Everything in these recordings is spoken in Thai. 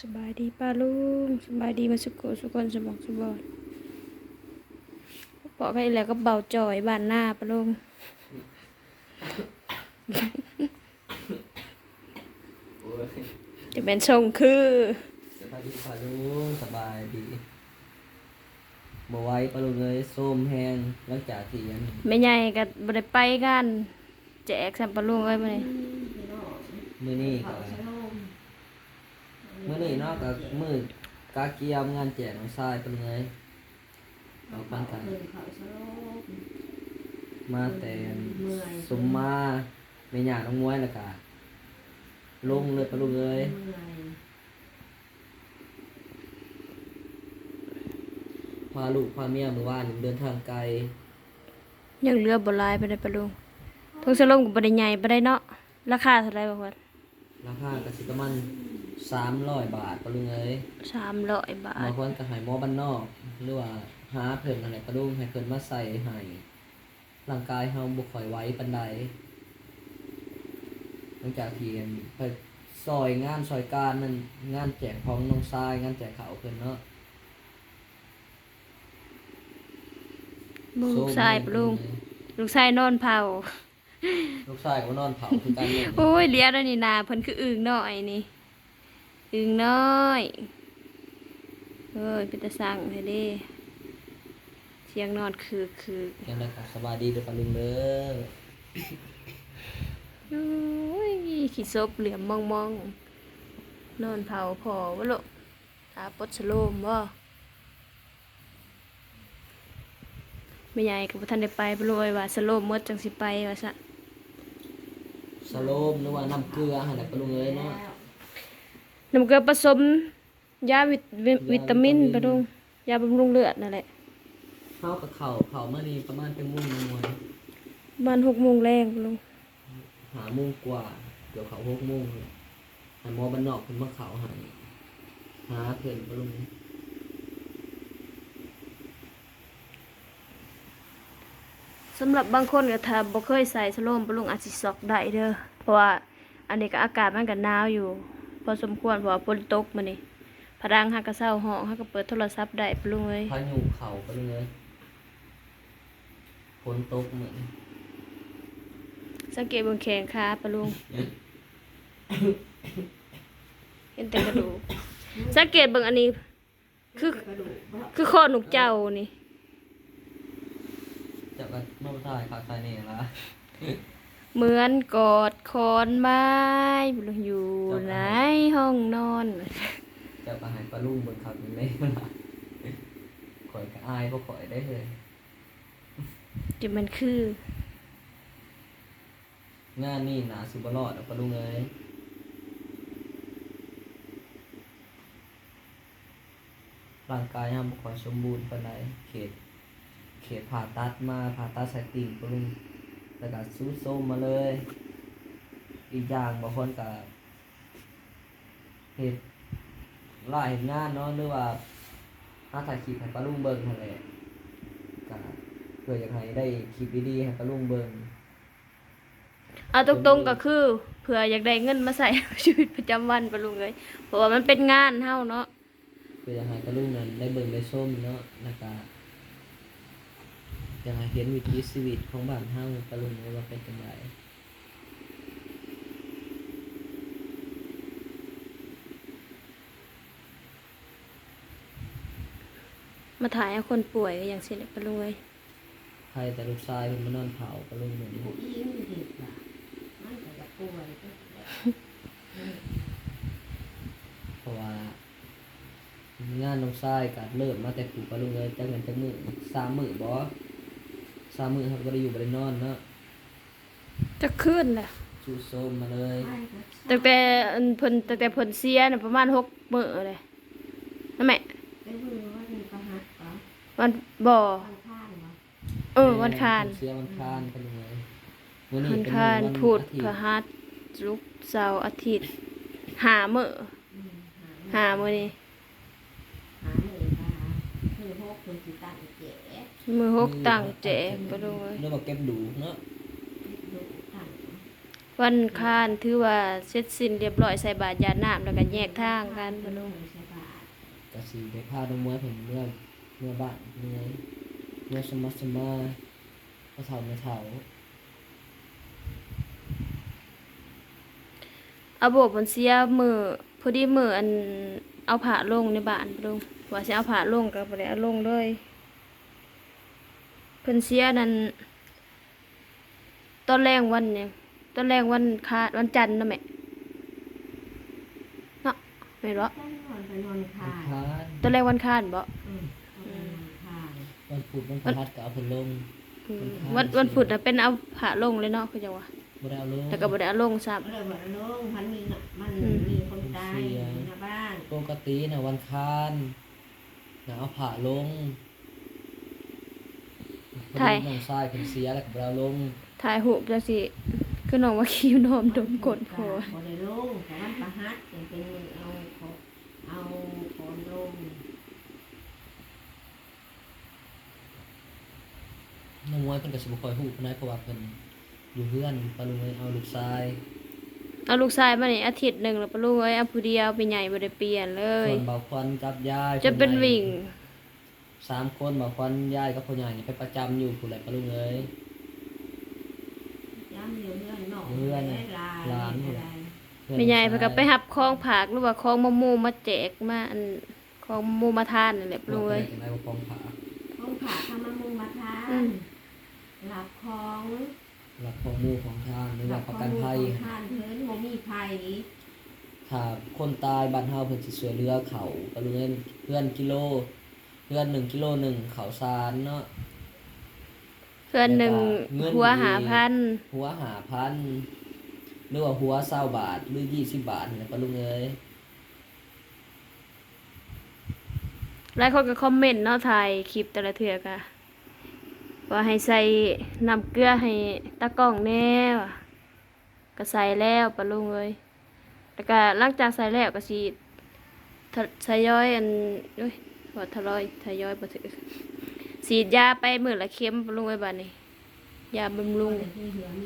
สบายดีป้าลุงสบายดีมาสุกโกสุกคนสมองสมบอดบอกให้แล้วก็เบาจ่อยบ้านหน้าป้าลุงโอ้ยจะเป็นทรงคือสบายดีป่ะลุงสบายดีบ่ไหว้ปะลุงเลยส้มแห้งหลังจากที่ยังไม่ใหญ่ก็บ่ได้ไปกันแจกสัมปะลุงเอ้ยมาเลยมื้อนี้ก็ มื้อนี้เนาะก็มื้อกาเกียมงานแจกน้องชายปะลุงเลยเอาปันกัน มาแต่สมมาแม่ย่าน้องมวยแล้วก็ลงเลยปะลุงเลยพาลูกพาเมียมื้อวานเดินทางไกลยังเหลือบ่หลายไปได้ป้าลุงทงสลมก็บ่ได้ใหญ่บ่ได้เนาะราคาเท่าไหร่บ่ควรราคากสิประมาณ สามร้อยบาทปะลุงเอ้ย300บาบาท งคนก็ใหายหมอบ้านนอกหรือว่าหาเพิ่นอะไรปะลุงให้เพิ่นมาใส่ให้ร่างกายเฮาบ่ค่อยไหวปานใดหลังจากที่เพิ่นซอยงานซอยการนั่นงานแจกของน้องชายงานแจกข้าวเพิ่นเนาะ มึงลูกชายป้าลุงลูกชายนอนเผา ลูกชายก็นอนเผาคือกันเนี่ยโอ้ยเลี้ยแล้วนี่นาเพิ่นคืออึ่งน้อยนี่ อึ่งน้อยเอ้ยเป็นตาสั่งให้เด้เสียงนอนคือคือยังไงก็สบายดีเด้อปะลุงเด้อโอ้ยขี้ซบเหลี่ยมมองมองๆนอนเผาพอวะลูกตาปดสโลมบ่ไม่ใหญ่กับท่านได้ไปบ่รู้ว่าสโลมหมดจังสิไปว่าซะสโลมหรือว่าน้ำเกลือให้ปะลุงเอ้ยเนาะ น้ำเกลือผสมยาวิตวิวิตามินปะลุงยาบำรุงเลือดนั่นแหละเฮากับเขาเขาเมื่อนี้ประมาณเป็นมุ่งมวยบ้านหกโมงแรงปะลุงหาโมงกว่าเดี๋ยวเขาหกโมงเลยหาหมอบ้านนอกเพิ่นมาเขาหาหาเพิ่นบ่ลุงสำหรับบางคนก็ถ้าบ่เคยใส่สโลมปะลุงอาจสิซอกได้เด้อเพราะว่าอันนี้ก็อากาศมันก็หนาวอยู่ พอสมควรเพราะว่าฝนตกมื้อนี้พะดังฮักก็เศร้าห้องฮักก็เปิดโทรศัพท์ได้ปะลุงเอ้ยพายุเขาบ่ลุงเอ้ยฝนตกเหมือนสังเกตเบิ่งแขนขาปะลุง เห็นแต่กระดูกสังเกตเบิ่งอันนี้ คือคือข้อหนุกเจ้านี่ จับกันมาบ่ทายขาดใส่นี่ล่ะ เหมือนกอดคอนไม้ปะลุงอยู่ในห้องนอนจับมาให้ปลาลุงเบิ่งครับนี่เลยล่ะข่อยก็อายบ่ข่อยได้เลยจะมันคือ งานนี่น่าสิบ่รอดเอาปลาลุงเอ้ยร่างกายเฮาบ่ค่อยสมบูรณ์ปานใดเขต เขตผ่าตัดมาผ่าตัดสายติ่งปรุง แล้วก็ซูดโซมมาเลย อีกอย่างบางคนก็เหตุล่าเหตุงานเนาะหรือว่าหาถ่ายคลิปให้ปลาลุงเบิ่งนั่นแหละก็เพื่ออยากให้ได้คลิปดีๆให้ปลาลุงเบิ่งเอาตรงๆก็คือเผื่ออยากได้เงินมาใส่ ชีวิตประจำวันปะลุงเลยเพราะว่ามันเป็นงานเฮาเนาะ เพื่ออยากให้ปลาลุงนั้นได้เบิ่งได้ชมเนาะแล้วก็ อยากให้เห็นวิถีชีวิตของบ้านเฮาปลาลุงว่าเป็นจังไดมาถ่ายให้คนป่วยก็อย่างเช่นปะลุงเลยใครแต่ลูกชายเพิ่นมานอนเผาปลาลุงเหมือนนี้อิ่มเห็ดว่ะมันก็จะป่วยก็เพราะว่างานน้องชายกัดเริ่มมาแต่ผูกปลาลุงเลยจักเงินจักมือสามมือบ่สามมือเขาก็บ่ได้อยู่บ่ได้นอนเนาะจะขึ้นแหละสู้โซมมาเลยไม่ก็ตั้งแต่อันเพิ่นตั้งแต่เพิ่นเสียน่ะประมาณหกมื้อเลยนั่นแม่ได้รู้ว่ามีประหัตเหรอวันบ่อวันข้างเหรอเออวันคานเสียวันคานปลาลุงเลยมื้อนี้วันเป็นคานวันพุธอาทิตพฤย์หัสศุกร์เสาร์อาทิตย์หามื้ออืมหามื้อนี้หาหมื่นค่ะคือพวกคุณสิตังเจ๊ มื้อหกตั้งแจกปะลุงเลยเรื่องว่าเก็บดูเนาะดูถังวันคานถือว่าเสร็จสิ้นเรียบร้อยใส่บาตรยาน้ำแล้วก็แยกทางกันปปะลลุงใช่ปะก็สิได้พาน้องมวยเพิ่นเมื่อเมื่อบ้านเมื่อเมื่อสมัสมาก็เฒ่ามาเฒ่าเอาโบกบนเสียมือพอดีมืออันเอาผ้าลงในบ้านปะลุงว่าสิเอาผ้าลงก็บ่ได้เอาลงเลย เพิ่นเสียนั่นตอนแรกวันเนี่ยตอนแรกวันคาวันจันทร์นะแม่เนาะแม่นบ่ต้องนอนไปนอนคาวันยพานตอนแรกวันคานบ่อืมต้องไปนอนคายวันพุธวันพฤหัสก็เอาเพิ่นลงอืมวันคานวันวันพุธน่ะเป็นเอาผ้าลงเลยเนาะคือจังว่าบ่ได้เอาลงแต่ก็บ่ได้เอาลงซ้ำก็เลยบอกน้องมันมีน่ะมันอืมมีคนตายอยู่ในบ้านปกติน่ะวันคานน่ะเอาผ้าลง พอดีน้องชายเพิ่นเสียแล้วก็บ่ได้เอาลงถ่ายรูปจังสิคือน้องว่าคิวนอมดมกดโพบ่ได้ลงแต่วันประหัสยังเป็นมือเอาของเอาของลงน้องมวยเพิ่นก็สิบ่ค่อยฮู้ปานใดเพราะว่าเพิ่นอยู่เฮือนปาลุงเลยเอาลูกชายเอาลูกชายมานี่อาทิตย์หนึงแล้วปะลุงเอ้ยเอาผู้เดียวไปใหญ่บ่ได้เปลี่ยนเลยส่วนเบาควันกับยายจะเป็นวิ่ง สามคนเบาควันยายกับพ่อใหญ่นี่ไปประจำอยู่ผู้ใดปาลุงเอ้ยย้ำอยู่เพื่อนนอกเพื่อนได้ลายหลานอะไรเพื่อนไม่ใหญ่ชายเพิ่นก็ไปหับของผักหรือว่าของมะม่วงมาแจกมาอันของมะม่วงมาทานนั่นแหละปะลุงเอ้ยบอกไปได้ว่าของผาของผ่าทำมามุงมาทาอืนม หลับของรับของหมู่ของทางหรือหลัว่าบประขกัอนงภัยทานเพิ่นบ่มีภัยถ้าคนตายบ้านเฮาเพิ่นสิช่วยเหลือเขาปาลุงเอ้ยเพื่อนกิโล เพื่อนหนึ่งกิโลหนึ่งเขาสารเนาะเพื่อนหนึ่งเงินหัวหาพัน หัวหาพันหรือว่าหัวเศร้าบาทหรือยี่สิบบาทเนี่ยปาลุงเอ้ยหลายคนก็คอมเมนต์เนาะถ่ายคลิปแต่ละเทื่อก็ว่าให้ใส่น้ำเกลือให้ตากล้องแน่ว่ะก็ใส่แล้วปะลุงเอ้ยแล้วก็หลังจากใส่แล้วก็สิทะทยอยอันเอ้ย ว่าทยอยทยอยบ่ถือฉีดยาไปมื้อละเข็มปะลุงเอ้ยบัดนี้ยาบำรุง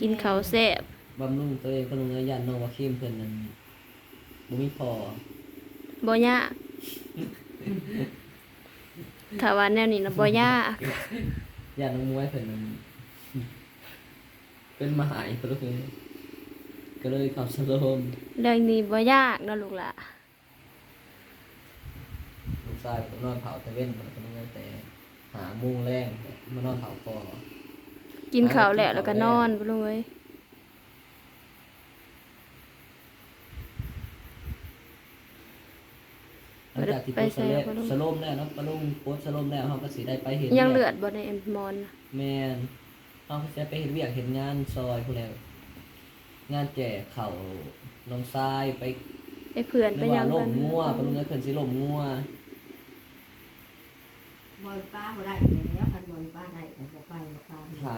กินข้าวแซ่บบำรุงตัวเองปาลุงเอ้ยยันน้องว่าเข้มเพิ่นนั่นบ่มีพอบ่ยากถ้าว่าแนวนี้นะบ่ยากยันน้องมวยเพิ่นนั่นเป็นมหายปาลุงเอ้ยก็เลยเขับสโลมเรื่องนี้บ่ยากเนาะลูกหล่ะลูก ชายผมนอนเผาตะเว้นมันก็นอนแต่หาโมุงแรงมานอนเผาพอกินข้าวแล้วแล้วก็นอนปะลุงเอ้ยหลังจากที่โพสต์สโลมสโลมแล้วเนาะปาลุงโพสต์สโลมแล้วเฮาก็สิได้ไปเห็นยังเลือดบ่ในเอ็มมอนน่ะแม่นเฮาก็สิได้ไปเห็นเวียกเห็นงานซอยพู้นแหล้วงานแจกข้าวน้องทรายไปไปเพื่อนหไปรือยัว่างล่กัมนงัวปาลุงเอ้ยเพิ่นสิล่มงัว บอลป้าบ่ได้แล้วคันบอลป้าได้ก็บ่ไปบ่ไปถ้า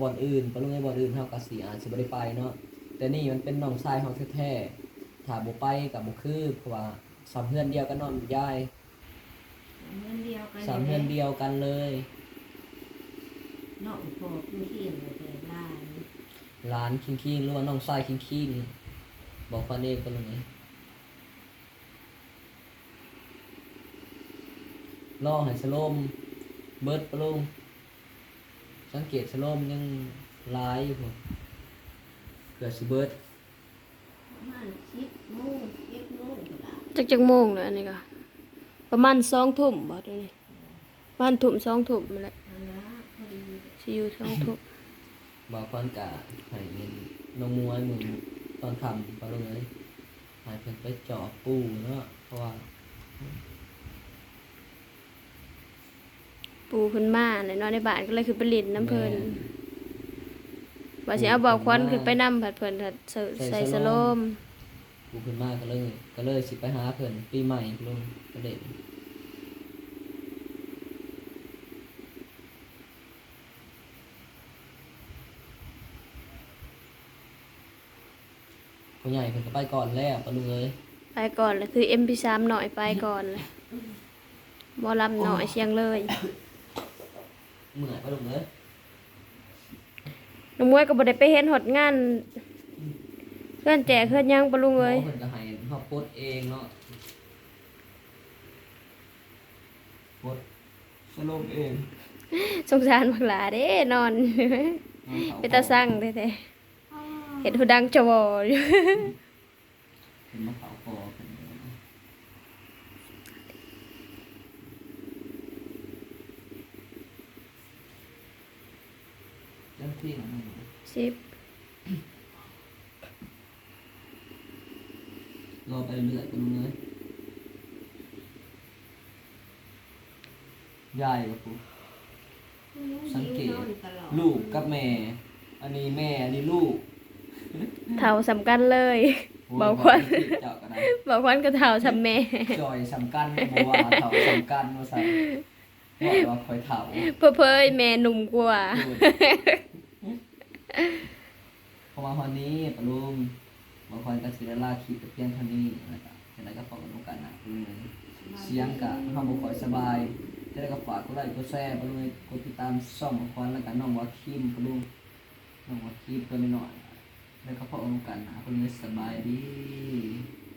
บ่อนอื่นปาลุงเอ้ยบ่อนอื่นเฮาก็สิอาจสิบ่ได้ไปเนาะแต่นี่มันเป็นน้องชายเฮาแท้ๆถ้าบ่ไปก็บ่คือเพราะว่าสามเพื่อนเดียวกันนอนยายเงินเดียวกันสามเพื่อนเดียวกันเลย นอกพอคือที่เลยแต่บ้านหลานคิงคิงหรือว่าน้องชายคิงคิงบอกฟันเองกันเล ล่อให้สโลมเบิดปะลุงสังเกตสโลมยังหลายอยู่พุ่นเกิดสิเบิดประมาณ10โมง7โมงก็ได้จักจักโมงเลยอันนี้ก็ประมาณ2ทุ่มบ่เดี๋ยวนี้ประมาณทุ่ม2ทุ่มนั่นแหละอันละพอดีสิอยู่2ทุ่มบอกฟันกะให้เงินน้องมวยมือตอนทำปะลุงเลยให้เพิ่นไปเจาะปูเนาะเพราะว่า ปูขึ้นมาในนอนในบ้านก็เลยคือไปเลินน้ำเพิ่นว่าสิเอาบอกควันขึ้นไปนำผัดเพิ่นผัดใส่ใส่สโลมปูขึ้นมาก็เลยก็เลยสิไปหาเพิ่นปีใหม่ปะลุงก็เด็ดผู้ใหญ่เพิ่นก็ไปก่อนแล้วปะลุงเอ้ยไปก่อนเลยคือ MP3 หน่อยไปก่อนเลยบ่ลำหน่อยเชียงเลย เมื่อยปะลุงเอ้ยน้องมวยก็บ่ได้ไปเห็นหดงานเพื่อนแจกเพื่อนยังปะลุงหมอเอ้ยเพิ่นก็ให้เฮาปลดเองเนาะปลดสลบเองสงสารบักหลาเด้นอน ไปตาสั่งแท้ๆเห็นหูดังจวออยู่ เห็นมะขาวคอเป็นไงนะเจ้าที่ของมั นสิบรอไปเรื่อยๆกันเลยยายกับปุ๊สังเกต ลูกกับแม่ อันนี้แม่อันนี้ลูก เท่าสำคัญเลยโอ้ยเบาควันบอกให้คิดเจาะกันนะบอกควันก็เท่าสำแม่จอยสำคัญบ่ว่าเถาสำคัญว่าใส่บอกว่าคอยเถาเพื่อเพื่อแม่หนุ่มกว่า อฮอนี้ปลุมบางคนก็สิได้ลาคลิปแต่เพียงเท่านี้นะครับฉะนั้นก็ฝากกันกันนะอืมเสียงกะเฮาบ่ค่อยสบายฉะนั้นก็ฝากกดไลค์กดแชร์ปลุมกดติดตามช่องของคนแล้วกันน้องวาคิมปลุมน้องวาคิมเพิ่นหน่อยแล้วก็พอกันนะเพิ่นสบายดี